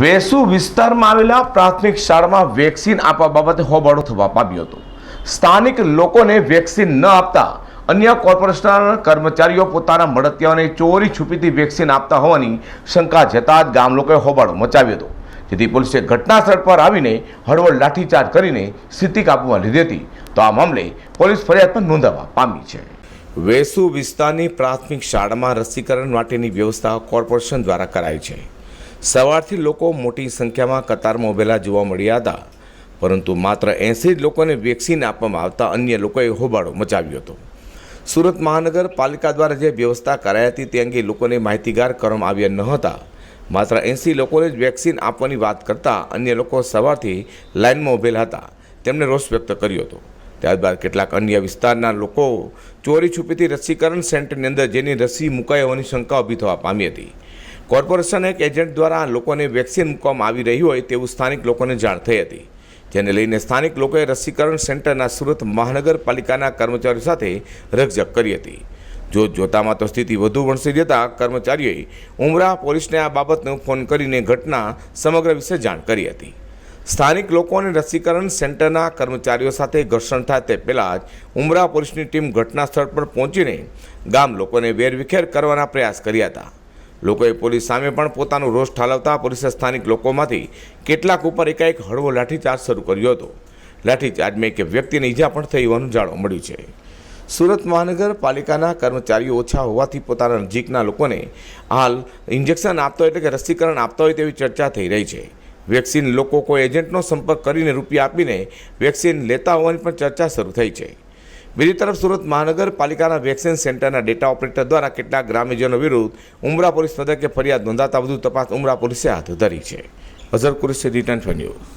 વેસુ વિસ્તારમાં આવેલા પ્રાથમિક શાળામાં વેક્સિન આપવા બાબતે હોબાળો થવા પામ્યો હતો. સ્થાનિક લોકોને વેક્સિન ન આપતા અન્ય કોર્પોરેશનના કર્મચારીઓ પોતાના મળતિયાઓને ચોરી છુપીથી વેક્સિન આપતા હોવાની શંકા જતા જ ગામ લોકોએ હોબાળો મચાવ્યો હતો. જેથી પોલીસે ઘટના સ્થળ પર આવીને હળવળ લાઠીચાર્જ કરીને સ્થિતિ કાબૂમાં લીધી હતી. તો આ મામલે પોલીસ ફરિયાદ પણ નોંધાવવા પામી છે. વેસુ વિસ્તારની પ્રાથમિક શાળામાં રસીકરણ માટેની વ્યવસ્થા કોર્પોરેશન દ્વારા કરાઈ છે. સવારથી લોકો મોટી સંખ્યામાં કતારમાં ઉભેલા જોવા મળ્યા હતા. પરંતુ માત્ર એંસી જ લોકોને વેક્સિન આપવામાં આવતા અન્ય લોકોએ હોબાળો મચાવ્યો હતો. સુરત મહાનગરપાલિકા દ્વારા જે વ્યવસ્થા કરાઈ હતી તે અંગે લોકોને માહિતીગાર કરવામાં આવ્યા ન હતા. માત્ર એંસી લોકોને જ વેક્સિન આપવાની વાત કરતાં અન્ય લોકો સવારથી લાઇનમાં ઉભેલા હતા. તેમણે રોષ વ્યક્ત કર્યો હતો. ત્યારબાદ કેટલાક અન્ય વિસ્તારના લોકો ચોરી છુપીથી રસીકરણ સેન્ટરની અંદર જેની રસી મુકાઈ હોવાની શંકા ઊભી થવા પામી હતી. કોર્પોરેશન એક એજન્ટ દ્વારા લોકોને વેક્સિન મૂકવામાં આવી રહી હોય તેવું સ્થાનિક લોકોને જાણ થઈ હતી. જેને લઈને સ્થાનિક લોકોએ રસીકરણ સેન્ટરના સુરત મહાનગરપાલિકાના કર્મચારીઓ સાથે રકઝક કરી હતી. જો જોતામાં તો સ્થિતિ વધુ વણસી જતા કર્મચારીઓએ ઉમરા પોલીસને આ બાબતનો ફોન કરીને ઘટના સમગ્ર વિશે જાણ કરી હતી. સ્થાનિક લોકોને રસીકરણ સેન્ટરના કર્મચારીઓ સાથે ઘર્ષણ થાય તે પહેલાં જ ઉમરા પોલીસની ટીમ ઘટના સ્થળ પર પહોંચીને ગામ લોકોને વેરવિખેર કરવાના પ્રયાસ કર્યા હતા. લોકોએ પોલીસ સામે પણ પોતાનો રોષ ઠાલવતા પોલીસે સ્થાનિક લોકોમાંથી કેટલાક ઉપર એકાએક હળવો લાઠીચાર્જ શરૂ કર્યો હતો. લાઠીચાર્જમાં એક વ્યક્તિને ઈજા પણ થઈ હોવાનું જાણવા મળ્યું છે. સુરત મહાનગરપાલિકાના કર્મચારીઓ ઓછા હોવાથી પોતાના નજીકના લોકોને હાલ ઇન્જેક્શન આપતા એટલે કે રસીકરણ આપતા હોય તેવી ચર્ચા થઈ રહી છે. વેક્સિન લોકો કોઈ એજન્ટનો સંપર્ક કરીને રૂપિયા આપીને વેક્સિન લેતા હોવાની પણ ચર્ચા શરૂ થઈ છે. બીજી તરફ સુરત મહાનગરપાલિકાના વેક્સિન સેન્ટરના ડેટા ઓપરેટર દ્વારા કેટલાક ગ્રામ્યજનો વિરુદ્ધ ઉમરા પોલીસ મથકે ફરિયાદ નોંધાતા વધુ તપાસ ઉમરા પોલીસે હાથ ધરી છે. Azhar Qureshi return news.